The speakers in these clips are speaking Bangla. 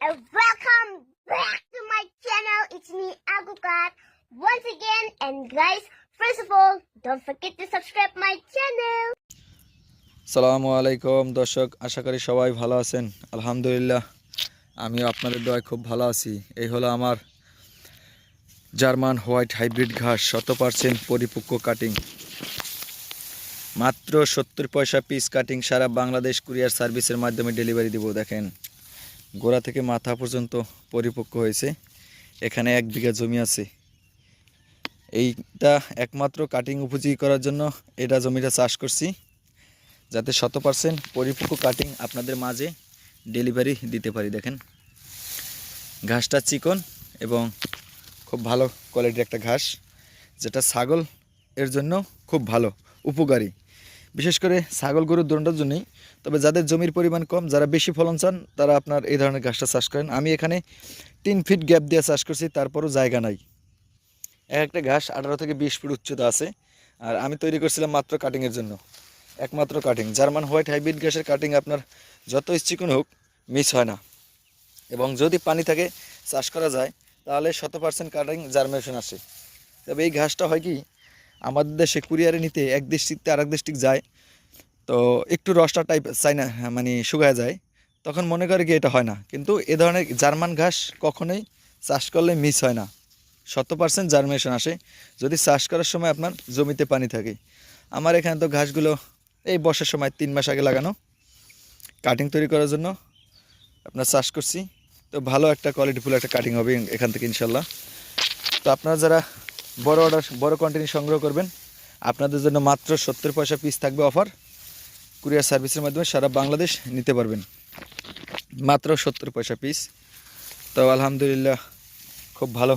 and welcome back to my channel. It's me, Agukat, once again. And guys, first of all, don't forget to subscribe my channel. সালামু আলাইকুম দর্শক আশা করি সবাই ভালো আছেন আলহামদুলিল্লাহ আমিও আপনাদের দয় খুব ভালো আছি এই হলো আমার জার্মান হোয়াইট হাইব্রিড ঘাস শত পার্সেন্ট পরিপক্ক কাটিং মাত্র সত্তর পয়সা পিস কাটিং সারা বাংলাদেশ কুরিয়ার সার্ভিসের মাধ্যমে ডেলিভারি দেবো দেখেন গোড়া থেকে মাথা পর্যন্ত পরিপক্ক হয়েছে। এখানে এক বিঘা জমি আছে। এইটা একমাত্র কাটিং উপযোগী করার জন্য এটা জমিটা চাষ করছি, যাতে শত পার্সেন্ট পরিপক্ক কাটিং আপনাদের মাঝে ডেলিভারি দিতে পারি। দেখেন, ঘাসটা চিকন এবং খুব ভালো কোয়ালিটির একটা ঘাস, যেটা ছাগল এর জন্য খুব ভালো, উপকারী। বিশেষ করে ছাগল গরুর দণ্ডের জন্যই। তবে যাদের জমির পরিমাণ কম, যারা বেশি ফলন চান, তারা আপনার এই ধরনের ঘাসটা চাষ করেন। আমি এখানে তিন ফিট গ্যাপ দিয়ে চাষ করছি, তারপরও জায়গা নাই। এক একটা ঘাস আঠারো থেকে বিশ ফিট উচ্চতা আছে। আর আমি তৈরি করছিলাম মাত্র কাটিংয়ের জন্য। একমাত্র কাটিং জার্মান হোয়াইট হাইব্রিড গ্যাসের কাটিং আপনার যত চিকন হোক মিস হয় না। এবং যদি পানি থাকে, চাষ করা যায়, তাহলে শত পার্সেন্ট কাটিং জার্মিনেশন আসে। তবে এই ঘাসটা হয় কি আমাদের দেশে কুরিয়ারে নিতে এক ডিস্ট্রিক্টে আর এক ডিস্ট্রিক্ট যায় তো একটু রসটা টাইপ চাই না হ্যাঁ, মানে শুকায় যায়। তখন মনে করে কি এটা হয় না। কিন্তু এ ধরনের জার্মান ঘাস কখনোই চাষ করলে মিস হয় না। শত পার্সেন্ট জার্মিনেশন আসে যদি চাষ করার সময় আপনার জমিতে পানি থাকে। আমার এখানে তো ঘাসগুলো এই বর্ষার সময় তিন মাস আগে লাগানো। কাটিং তৈরি করার জন্য আপনার চাষ করছি। তো ভালো একটা কোয়ালিটিফুল একটা কাটিং হবে এখান থেকে ইনশাল্লাহ। তো আপনারা যারা বড় অর্ডার বড় কোয়ান্টিটি সংগ্রহ করবেন। আপনাদের জন্য মাত্র সত্তর পয়সা পিস থাকবে অফার কুরিয়ার সার্ভিসের মাধ্যমে সারা বাংলাদেশ নিতে পারবেন। মাত্র সত্তর পয়সা পিস তো আলহামদুলিল্লাহ, খুব ভালো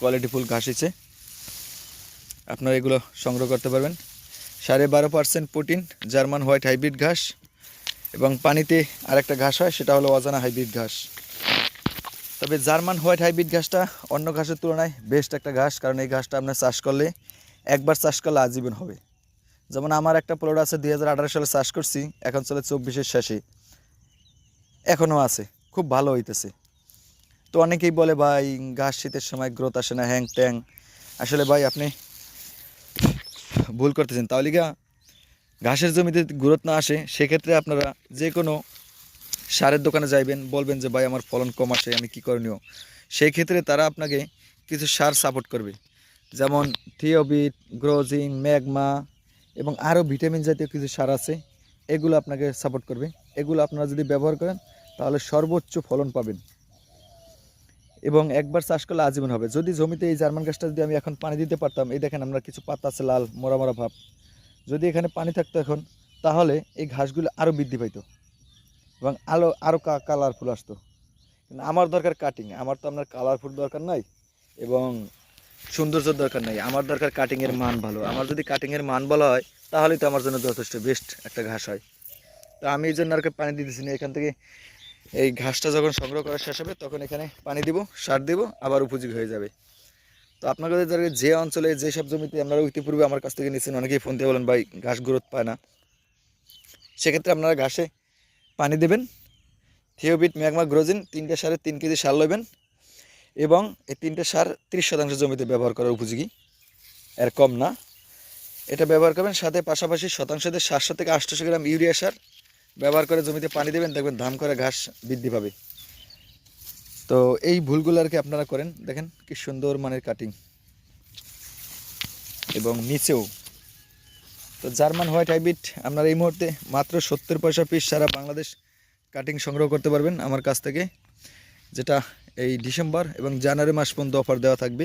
কোয়ালিটিফুল ঘাস হয়েছে আপনারা এগুলো সংগ্রহ করতে পারবেন। সাড়ে বারো percent protein German white hybrid ঘাস। এবং পানিতে আরেকটা ঘাস হয়, সেটা হলো অজানা হাইব্রিড ঘাস। তবে জার্মান হোয়াইট হাইব্রিড ঘাসটা অন্য ঘাসের তুলনায় বেস্ট একটা ঘাস, কারণ এই ঘাসটা আপনার চাষ করলে একবার চাষ করলে আজীবন হবে। যেমন আমার একটা প্লট আছে দু হাজার আঠারো সালে চাষ করছি, এখন চলে চব্বিশের শেষে। এখনও আছে, খুব ভালো হইতেছে। তো অনেকেই বলে, ভাই, ঘাস শীতের সময় গ্রোথ আসে না, হ্যাং ট্যাং আসলে ভাই, আপনি ভুল করতেছেন। তাহলে গা ঘাসের জমিতে গ্রোথ না আসে, সেক্ষেত্রে আপনারা যে কোনো সারের দোকানে যাইবেন, বলবেন যে, ভাই, আমার ফলন কম আসে আমি কী করণীয়? সেই ক্ষেত্রে তারা আপনাকে কিছু সার সাপোর্ট করবে। যেমন থিওবিট, গ্রোজিন, ম্যাগমা এবং আরও ভিটামিন জাতীয় কিছু সার আছে, এগুলো আপনাকে সাপোর্ট করবে। এগুলো আপনারা যদি ব্যবহার করেন, তাহলে সর্বোচ্চ ফলন পাবেন। এবং একবার চাষ করলে আজীবন হবে। যদি জমিতে এই জার্মান গাছটা যদি আমি এখন পানি দিতে পারতাম, এই দেখেন আমরা কিছু পাতা আছে, লাল, মরা মরা ভাব। যদি এখানে পানি থাকতো এখন, তাহলে এই ঘাসগুলো আরও বৃদ্ধি পাইতো। এবং আলো আরও কালারফুল আসতো। কিন্তু আমার দরকার কাটিং আমার তো আপনার কালারফুল দরকার নাই এবং সৌন্দর্যের দরকার নাই। আমার দরকার কাটিংয়ের মান ভালো। আমার যদি কাটিংয়ের মান ভালো হয় তাহলেই তো আমার জন্য যথেষ্ট বেস্ট একটা ঘাস হয়। তো আমি এই জন্য আর পানি দিতেছি না। এখান থেকে এই ঘাসটা যখন সংগ্রহ করা শেষ হবে, তখন এখানে পানি দিব, সার দিব, আবার উপযোগী হয়ে যাবে। তো আপনাদের যারা যে অঞ্চলে যেসব জমিতে আপনারা ইতিপূর্বে আমার কাছ থেকে নিচ্ছেন অনেকেই ফোন দিয়ে বলেন, ভাই, ঘাস গ্রোথ পায় না। সেক্ষেত্রে আপনারা ঘাসে পানি দেবেন। থিওবিট ম্যাগমা গ্রোজিন তিনটে সারে তিন কেজি সার লবেন এবং এই তিনটে সার তিরিশ শতাংশ জমিতে ব্যবহার করার উপযোগী। এর কম না। এটা ব্যবহার করবেন, সাথে পাশাপাশি শতাংশতে সাতশো থেকে আটশোশো গ্রাম ইউরিয়া সার ব্যবহার করে জমিতে পানি দেবেন। দেখবেন ধান করে ঘাস বৃদ্ধি পাবে। তো এই ভুলগুলো আর কি আপনারা করেন? দেখেন কি সুন্দর মানের কাটিং এবং নিচেও তো জার্মান হোয়াইট হাইব্রিড, আপনারা এই মুহূর্তে মাত্র সত্তর পয়সা পিস সারা বাংলাদেশ কাটিং সংগ্রহ করতে পারবেন আমার কাছ থেকে, যেটা এই ডিসেম্বর এবং জানুয়ারি মাস পর্যন্ত অফার দেওয়া থাকবে।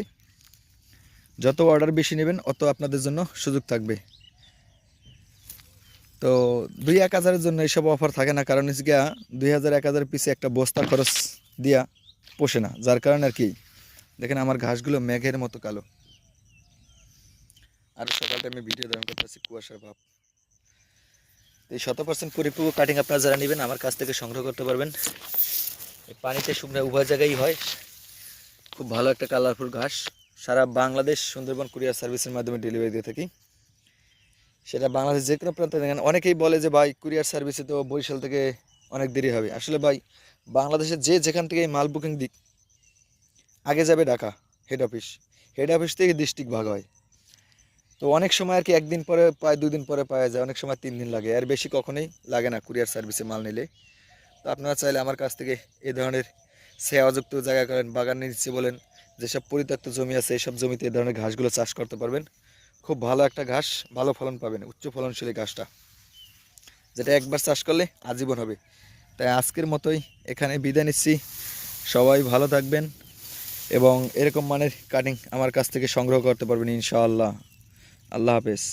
যত অর্ডার বেশি নেবেন, অত আপনাদের জন্য সুযোগ থাকবে। তো দুই এক হাজারের জন্য এইসব অফার থাকে না, কারণ গিয়া দুই হাজার এক হাজার পিসে একটা বস্তা খরচ দিয়া পোষে না, যার কারণে আর কি, দেখেন আমার ঘাসগুলো মেঘের মতো কালো। আর সকাল টাইমে ভিডিও ধারণ করতেছি কুয়াশার ভাব। এই শত পার্সেন্ট পরিপূর্ণ কাটিং আপনারা যারা নেবেন, আমার কাছ থেকে সংগ্রহ করতে পারবেন। এই পানিতে শুকনো উভয় জায়গায় হয়। খুব ভালো একটা কালারফুল ঘাস। সারা বাংলাদেশ সুন্দরবন কুরিয়ার সার্ভিসের মাধ্যমে ডেলিভারি দিয়ে থাকি। সেটা বাংলাদেশ যে কোনো প্রান্তে দেখেন, অনেকেই বলে যে, ভাই কুরিয়ার সার্ভিসে তো বরিশাল থেকে অনেক দেরি হবে। আসলে ভাই, বাংলাদেশের যে যেখান থেকে মাল বুকিং দিক, আগে যাবে Dhaka head office head office থেকে ডিস্ট্রিক্ট ভাগ হয়। তো অনেক সময় আর কি একদিন পরে পায় দুদিন পরে পাওয়া যায়, অনেক সময় তিন দিন লাগে। আর বেশি কখনোই লাগে না কুরিয়ার সার্ভিসে মাল নিলে। তো আপনারা চাইলে আমার কাছ থেকে এই ধরনের সেওয়াযুক্ত জায়গা করেন, বাগান নিচ্ছে বলেন, যেসব পরিত্যক্ত জমি আছে এইসব জমিতে এই ধরনের ঘাসগুলো চাষ করতে পারবেন। খুব ভালো একটা ঘাস, ভালো ফলন পাবেন, উচ্চ ফলনশীল ঘাসটা। যেটা একবার চাষ করলে আজীবন হবে। তাই আজকের মতোই এখানে বিদায় নিচ্ছি। সবাই ভালো থাকবেন এবং এরকম মানের কাটিং আমার কাছ থেকে সংগ্রহ করতে পারবেন ইনশাআল্লাহ। আল্লাহ হাফেজ